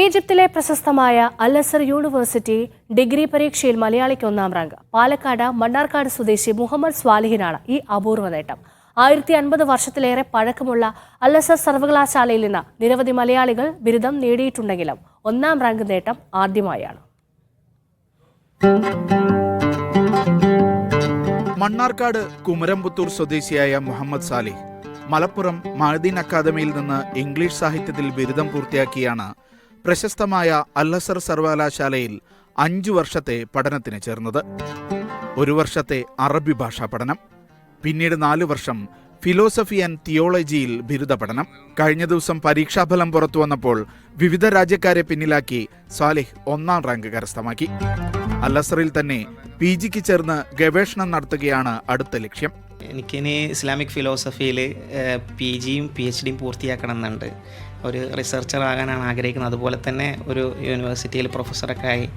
ഈജിപ്തിലെ പ്രശസ്തമായ Al Azhar university degree പരീക്ഷയിൽ മലയാളിക്ക് ഒന്നാം റാങ്ക്. പാലക്കാട് മണ്ണാർക്കാട് സ്വദേശി മുഹമ്മദ് സ്വാലിഹിനാണ് ഈ അപൂർവ നേട്ടം. ആയിരത്തി അൻപത് വർഷത്തിലേറെ പഴക്കമുള്ള അലസർ സർവകലാശാലയിൽ നിന്ന് നിരവധി മലയാളികൾ ബിരുദം നേടിയിട്ടുണ്ടെങ്കിലും ഒന്നാം റാങ്ക് നേട്ടം ആദ്യമായാണ്. മണ്ണാർക്കാട് കുമരംപുത്തൂർ സ്വദേശിയായ മുഹമ്മദ് സാലിഹ് മലപ്പുറം മഹദീൻ അക്കാദമിയിൽ നിന്ന് ഇംഗ്ലീഷ് സാഹിത്യത്തിൽ ബിരുദം പൂർത്തിയാക്കിയാണ് പ്രശസ്തമായ അല്ലസർ സർവകലാശാലയിൽ അഞ്ചു വർഷത്തെ പഠനത്തിന് ചേർന്നത്. ഒരു വർഷത്തെ അറബി ഭാഷാ പഠനം പിന്നീട് നാലു വർഷം ഫിലോസഫി ആൻഡ് തിയോളജിയിൽ ബിരുദ പഠനം. കഴിഞ്ഞ ദിവസം പരീക്ഷാഫലം പുറത്തു വന്നപ്പോൾ വിവിധ രാജ്യക്കാരെ പിന്നിലാക്കി സാലിഹ് ഒന്നാം റാങ്ക് കരസ്ഥമാക്കി. അല്ലസറിൽ തന്നെ പി ജിക്ക് ചേർന്ന് ഗവേഷണം നടത്തുകയാണ് അടുത്ത ലക്ഷ്യം. എനിക്കിനി ഇസ്ലാമിക് ഫിലോസഫിയിൽ പി ജിയും പി എച്ച് ഡിയും പൂർത്തിയാക്കണം എന്നുണ്ട്. ഒരു റിസർച്ചർ ആകാനാണ് ആഗ്രഹിക്കുന്നത്. അതുപോലെ തന്നെ ഒരു യൂണിവേഴ്സിറ്റിയിൽ പ്രൊഫസറൊക്കെ ആയി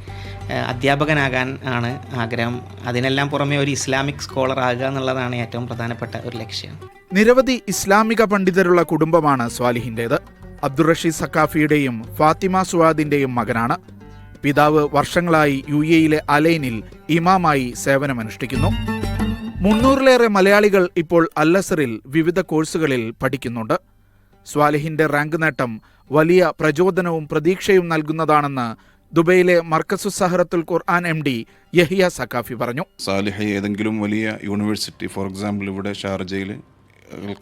അധ്യാപകനാകാൻ ആണ് ആഗ്രഹം. അതിനെല്ലാം പുറമെ ഒരു ഇസ്ലാമിക് സ്കോളർ ആകുക എന്നുള്ളതാണ് ഏറ്റവും പ്രധാനപ്പെട്ട ഒരു ലക്ഷ്യം. നിരവധി ഇസ്ലാമിക പണ്ഡിതരുള്ള കുടുംബമാണ് സ്വാലിഹിന്റേത് അബ്ദുറഷീദ് സക്കാഫിയുടെയും ഫാത്തിമ സുവാദിന്റെയും മകനാണ്. പിതാവ് വർഷങ്ങളായി യു എയിലെ അലൈനിൽ ഇമാമായി സേവനമനുഷ്ഠിക്കുന്നു. മുന്നൂറിലേറെ മലയാളികൾ ഇപ്പോൾ അല്ലസറിൽ വിവിധ കോഴ്സുകളിൽ പഠിക്കുന്നുണ്ട്. സ്വാലിഹിന്റെ റാങ്ക് നേട്ടം വലിയ പ്രചോദനവും പ്രതീക്ഷയും നൽകുന്നതാണെന്ന് ദുബൈയിലെ മർക്കസു സഹറത്തുൽ ഖുർആൻ എം ഡി യഹിയ സക്കാഫി പറഞ്ഞു. സാലിഹ ഏതെങ്കിലും വലിയ യൂണിവേഴ്സിറ്റി ഫോർ എക്സാമ്പിൾ ഇവിടെ ഷാർജയിൽ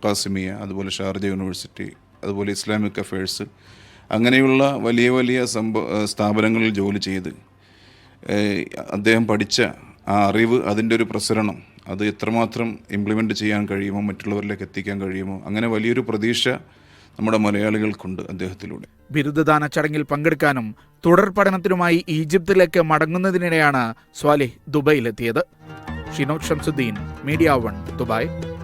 ഖാസിമിയ അതുപോലെ ഷാർജ യൂണിവേഴ്സിറ്റി അതുപോലെ ഇസ്ലാമിക് അഫയേഴ്സ് അങ്ങനെയുള്ള വലിയ വലിയ സംഭവ സ്ഥാപനങ്ങളിൽ ജോലി ചെയ്ത് അദ്ദേഹം പഠിച്ച ആ അറിവ് അതിന്റെ ഒരു പ്രസരണം അത് എത്രമാത്രം ഇംപ്ലിമെന്റ് ചെയ്യാൻ കഴിയുമോ മറ്റുള്ളവരിലേക്ക് എത്തിക്കാൻ കഴിയുമോ അങ്ങനെ വലിയൊരു പ്രതീക്ഷ നമ്മുടെ മലയാളികൾക്കുണ്ട് അദ്ദേഹത്തിലൂടെ. ബിരുദദാന ചടങ്ങിൽ പങ്കെടുക്കാനും തുടർ പഠനത്തിനുമായി ഈജിപ്തിലേക്ക് മടങ്ങുന്നതിനിടെയാണ് Swalih ദുബൈയിലെത്തിയത്. Shinod Shamsudheen media one Dubai.